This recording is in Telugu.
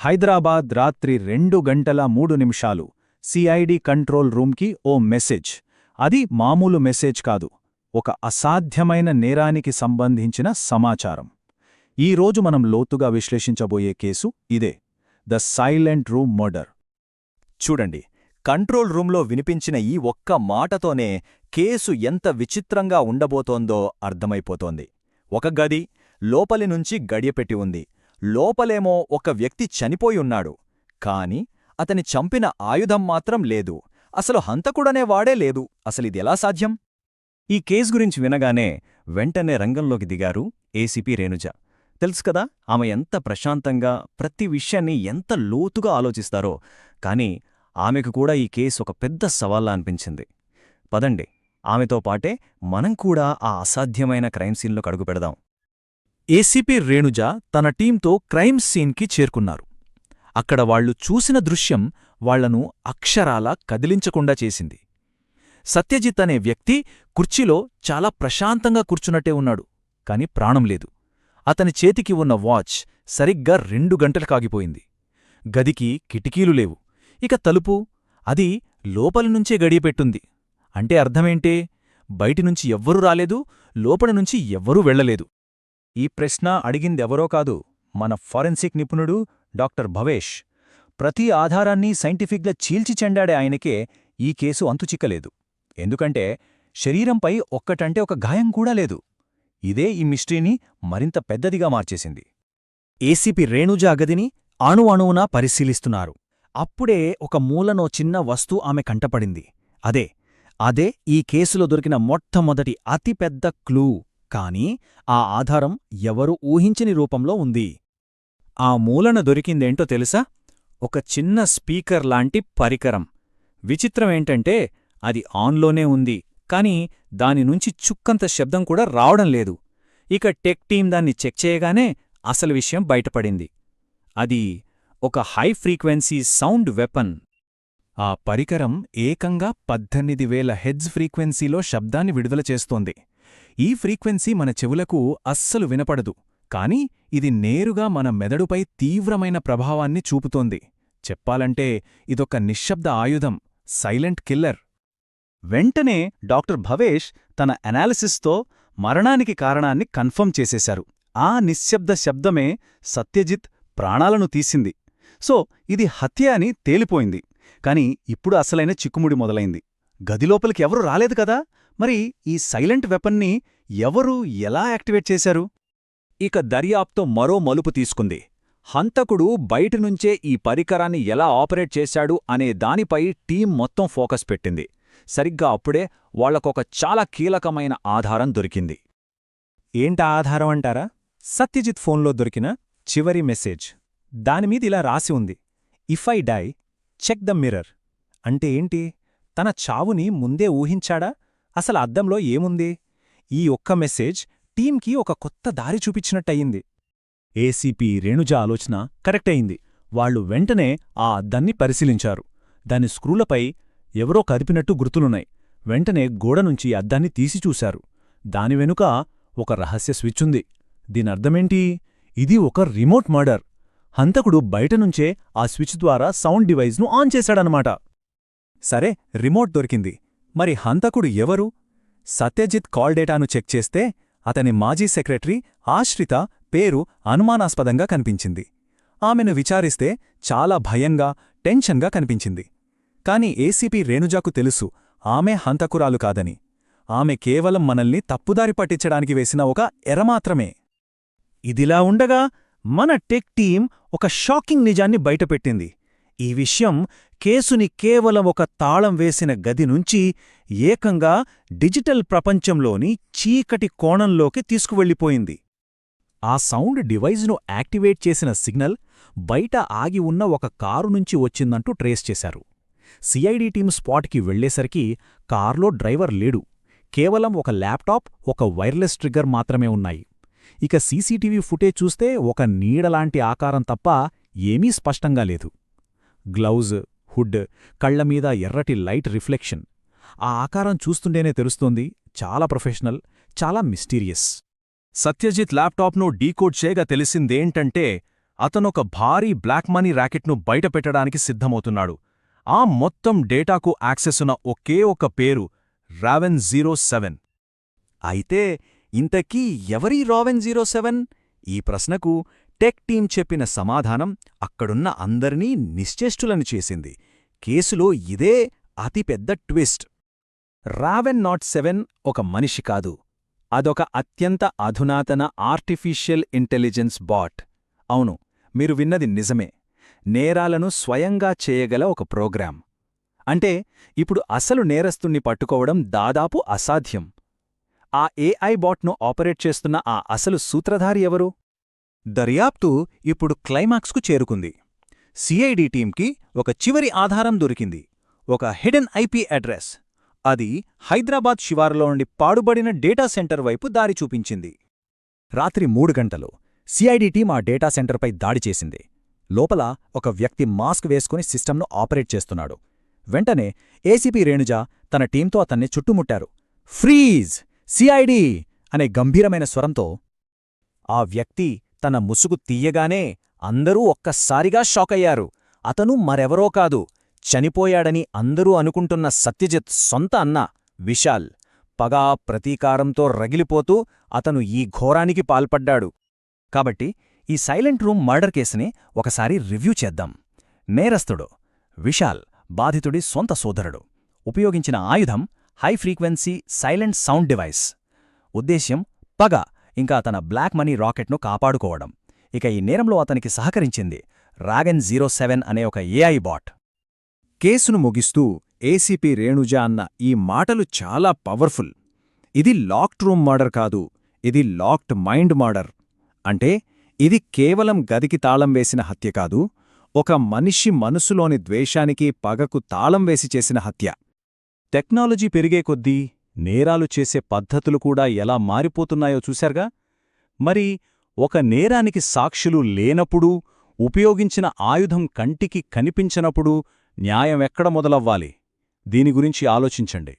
హైదరాబాద్ రాత్రి రెండు గంటల మూడు నిమిషాలు. సిఐడి కంట్రోల్ రూమ్కి ఓ మెసేజ్. అది మామూలు మెసేజ్ కాదు. ఒక అసాధ్యమైన నేరానికి సంబంధించిన సమాచారం. ఈరోజు మనం లోతుగా విశ్లేషించబోయే కేసు ఇదే. The silent room murder. చూడండి. కంట్రోల్ రూంలో వినిపించిన ఈ ఒక్క మాటతోనే కేసు ఎంత విచిత్రంగా ఉండబోతోందో అర్థమైపోతోంది. ఒక గది లోపలి నుంచి గడియపెట్టి ఉంది. లోపలేమో ఒక వ్యక్తి చనిపోయి ఉన్నాడు కాని అతని చంపిన ఆయుధం మాత్రం లేదు. అసలు హంతకుడనే వాడే లేదు. అసలిదెలా సాధ్యం? ఈ కేసు గురించి వినగానే వెంటనే రంగంలోకి దిగారు ఏసీపీ రేణుజ. తెలుసు కదా ఆమె ఎంత ప్రశాంతంగా ప్రతి విషయాన్ని ఎంత లోతుగా ఆలోచిస్తారో. కాని ఆమెకు కూడా ఈ కేసు ఒక పెద్ద సవాల్లా అనిపించింది. పదండి ఆమెతో పాటే మనం కూడా ఆ అసాధ్యమైన క్రైమ్ సీన్లోకి అడుగుపెడదాం ఏసీపీ రేణుజ తన టీంతో క్రైమ్ సీన్కి చేరుకున్నారు. అక్కడ వాళ్ళు చూసిన దృశ్యం వాళ్ళను అక్షరాలా కదిలించకుండా చేసింది. సత్యజిత్ అనే వ్యక్తి కుర్చీలో చాలా ప్రశాంతంగా కూర్చున్నట్టే ఉన్నాడు కాని ప్రాణం లేదు. అతని చేతికి ఉన్న వాచ్ సరిగ్గా రెండు గంటలు కాగిపోయింది. గదికి కిటికీలు లేవు. ఇక తలుపు అది లోపలినుంచే గడియపెట్టుంది. అంటే అర్థమేంటే బయటినుంచి ఎవ్వరూ రాలేదు లోపలి నుంచి ఎవ్వరూ వెళ్ళలేదు ఈ ప్రశ్న అడిగిందెవరో కాదు మన ఫారెన్సిక్ నిపుణుడు డాక్టర్ భవేష్. ప్రతి ఆధారాన్ని సైంటిఫిక్గా చీల్చి చెండాడే ఆయనకే ఈ కేసు అంతుచిక్కలేదు ఎందుకంటే శరీరంపై ఒక్కటంటే ఒక గాయం కూడా లేదు. ఇదే ఈ మిస్టరీని మరింత పెద్దదిగా మార్చేసింది. ఏసీపీ రేణుజా గదిని అణు అణువునా పరిశీలిస్తున్నారు. అప్పుడే ఒక మూలనో చిన్న వస్తు ఆమె కంటపడింది. అదే అదే ఈ కేసులో దొరికిన మొట్టమొదటి అతిపెద్ద క్లూ. కాని ఆ ఆధారం ఎవరు ఊహించని రూపంలో ఉంది. ఆ మూలన దొరికిందేంటో తెలుసా? ఒక చిన్న స్పీకర్ లాంటి పరికరం. విచిత్రమేంటంటే అది ఆన్లోనే ఉంది కాని దానినుంచి చుక్కంత శబ్దం కూడా రావడం లేదు. ఇక టెక్ టీం దాన్ని చెక్ చేయగానే అసలు విషయం బయటపడింది. అది ఒక హై ఫ్రీక్వెన్సీ సౌండ్ వెపన్. ఆ పరికరం ఏకంగా పద్దెనిమిది వేల హెడ్జ్ ఫ్రీక్వెన్సీలో శబ్దాన్ని విడుదల చేస్తోంది. ఈ ఫ్రీక్వెన్సీ మన చెవులకు అస్సలు వినపడదు కాని ఇది నేరుగా మన మెదడుపై తీవ్రమైన ప్రభావాన్ని చూపుతోంది. చెప్పాలంటే ఇదొక నిశ్శబ్ద ఆయుధం సైలెంట్ కిల్లర్. వెంటనే డాక్టర్ భవేష్ తన అనాలిసిస్తో మరణానికి కారణాన్ని కన్ఫర్మ్ చేసేశారు. ఆ నిశ్శబ్ద శబ్దమే సత్యజిత్ ప్రాణాలను తీసింది. సో ఇది హత్య అని తేలిపోయింది కాని ఇప్పుడు అసలైన చిక్కుముడి మొదలైంది. గదిలోపలికి ఎవరూ రాలేదు కదా? మరి ఈ సైలెంట్ వెపన్ని ఎవరు ఎలా యాక్టివేట్ చేశారు? ఇక దర్యాప్తో మరో మలుపు తీసుకుంది. హంతకుడు బయటనుంచే ఈ పరికరాన్ని ఎలా ఆపరేట్ చేశాడు అనే దానిపై టీం మొత్తం ఫోకస్ పెట్టింది. సరిగ్గా అప్పుడే వాళ్ళకొక చాలా కీలకమైన ఆధారం దొరికింది. ఏంటా ఆధారం అంటారా? సత్యజిత్ ఫోన్లో దొరికిన చివరి మెసేజ్. దానిమీద ఇలా రాసి ఉంది. If I die check the mirror. అంటే ఏంటి? తన చావుని ముందే ఊహించాడా? అసలు అద్దంలో ఏముంది? ఈ ఒక్క మెసేజ్ టీంకి ఒక కొత్త దారి చూపించినట్టయింది. ఏసీపీ రేణుజ ఆలోచన కరెక్ట్ అయింది వాళ్ళు వెంటనే ఆ అద్దాన్ని పరిశీలించారు. దాని స్క్రూలపై ఎవరో కదిపినట్టు గుర్తులున్నాయి. వెంటనే గోడనుంచి అద్దాన్ని తీసిచూశారు దాని వెనుక ఒక రహస్య స్విచ్చుంది దీనర్థమేంటి ఇది ఒక రిమోట్ మర్డర్. హంతకుడు బయటనుంచే ఆ స్విచ్ ద్వారా సౌండ్ డివైజ్ను ఆన్ చేశాడనమాట సరే రిమోట్ దొరికింది. మరి హంతకుడు ఎవరు? సత్యజిత్ కాల్ డేటాను చెక్ చేస్తే అతని మాజీ సెక్రటరీ ఆశ్రిత పేరు అనుమానాస్పదంగా కనిపించింది. ఆమెను విచారిస్తే చాలా భయంగా టెన్షన్గా కనిపించింది. కాని ఏసీపీ రేణుజాకు తెలుసు ఆమె హంతకురాలు కాదని. ఆమె కేవలం మనల్ని తప్పుదారి పట్టించడానికి వేసిన ఒక ఎరమాత్రమే ఇదిలా ఉండగా మన టెక్ టీం ఒక షాకింగ్ నిజాన్ని బయటపెట్టింది. ఈ విషయం కేసుని కేవలం ఒక తాళం వేసిన గది నుంచి ఏకంగా డిజిటల్ ప్రపంచంలోని చీకటి కోణంలోకి తీసుకువెళ్ళిపోయింది. ఆ సౌండ్ డివైజ్ను యాక్టివేట్ చేసిన సిగ్నల్ బయట ఆగి ఉన్న ఒక కారు నుంచి వచ్చిందంటూ ట్రేస్ చేశారు. సిఐడి టీం స్పాట్కి వెళ్ళేసరికి కార్లో డ్రైవర్ లేడు. కేవలం ఒక ల్యాప్టాప్ ఒక వైర్లెస్ ట్రిగ్గర్ మాత్రమే ఉన్నాయి. ఇక సీసీటీవీ ఫుటేజ్ చూస్తే ఒక నీడలాంటి ఆకారం తప్ప ఏమీ స్పష్టంగా లేదు. గ్లౌజ్ హుడ్ కళ్ళమీద ఎర్రటి లైట్ రిఫ్లెక్షన్. ఆ ఆకారం చూస్తుంటేనే తెలుస్తోంది చాలా ప్రొఫెషనల్ చాలా మిస్టీరియస్. సత్యజిత్ ల్యాప్టాప్ను డీకోడ్ చేయగా తెలిసిందేంటంటే అతనొక భారీ బ్లాక్ మనీ ర్యాకెట్ను బయటపెట్టడానికి సిద్ధమవుతున్నాడు. ఆ మొత్తం డేటాకు యాక్సెస్ ఉన్న ఒకే ఒక పేరు రావెన్ జీరో సెవెన్. అయితే ఇంతకీ ఎవరీ రావెన్ జీరో సెవెన్? ఈ ప్రశ్నకు టెక్ టీం చెప్పిన సమాధానం అక్కడున్న అందరినీ నిశ్చేష్టులను చేసింది. కేసులో ఇదే అతిపెద్ద ట్విస్ట్. రావెన్ నాట్ సెవెన్ ఒక మనిషి కాదు. అదొక అత్యంత అధునాతన ఆర్టిఫిషియల్ ఇంటెలిజెన్స్ బాట్. అవును మీరు విన్నది నిజమే. నేరాలను స్వయంగా చేయగల ఒక ప్రోగ్రాం. అంటే ఇప్పుడు అసలు నేరస్తుణ్ణి పట్టుకోవడం దాదాపు అసాధ్యం. ఆ ఏఐ బాట్ను ఆపరేట్ చేస్తున్న ఆ అసలు సూత్రధారి ఎవరు? దర్యాప్తు ఇప్పుడు క్లైమాక్స్కు చేరుకుంది. సిఐడి టీంకి ఒక చివరి ఆధారం దొరికింది. ఒక హిడెన్ ఐపీ అడ్రస్. అది హైదరాబాద్ శివారులో నుండి పాడుబడిన డేటా సెంటర్ వైపు దారి చూపించింది. రాత్రి మూడు గంటలు. సిఐడి టీం ఆ డేటా సెంటర్పై దాడి చేసింది. లోపల ఒక వ్యక్తి మాస్క్ వేసుకుని సిస్టంను ఆపరేట్ చేస్తున్నాడు. వెంటనే ఏసీపీ రేణుజ తన టీంతో అతన్ని చుట్టుముట్టారు. ఫ్రీజ్! సిఐడి! అనే గంభీరమైన స్వరంతో ఆ వ్యక్తి తన ముసుగు తీయగానే అందరూ ఒక్కసారిగా షాకయ్యారు. అతను మరెవరో కాదు చనిపోయాడని అందరూ అనుకుంటున్న సత్యజిత్ సొంత అన్న విశాల్ పగా ప్రతీకారంతో రగిలిపోతూ అతను ఈ ఘోరానికి పాల్పడ్డాడు. కాబట్టి ఈ సైలెంట్ రూమ్ మర్డర్ కేసుని ఒకసారి రివ్యూ చేద్దాం. నేరస్తుడు విశాల్ బాధితుడి సొంత సోదరుడు. ఉపయోగించిన ఆయుధం high frequency silent sound device. ఉద్దేశ్యం పగ ఇంకా తన బ్లాక్ మనీ రాకెట్ను కాపాడుకోవడం. ఇక ఈ నేరంలో అతనికి సహకరించింది రాగన్ జీరో సెవెన్ అనే ఒక ఏఐ బాట్ కేసును ముగిస్తూ ఏసీపీ రేణుజ అన్న ఈ మాటలు చాలా పవర్ఫుల్ ఇది లాక్డ్ రూమ్ మర్డర్ కాదు ఇది లాక్డ్ మైండ్ మర్డర్ అంటే ఇది కేవలం గదికి తాళం వేసిన హత్య కాదు ఒక మనిషి మనసులోని ద్వేషానికి పగకు తాళం వేసి చేసిన హత్య. టెక్నాలజీ పెరిగే కొద్దీ నేరాలు చేసే పద్ధతులు కూడా ఎలా మారిపోతున్నాయో చూశారుగా? మరి ఒక నేరానికి సాక్షులు లేనప్పుడు ఉపయోగించిన ఆయుధం కంటికి కనిపించనప్పుడు న్యాయం ఎక్కడ మొదలవ్వాలి? దీని గురించి ఆలోచించండి.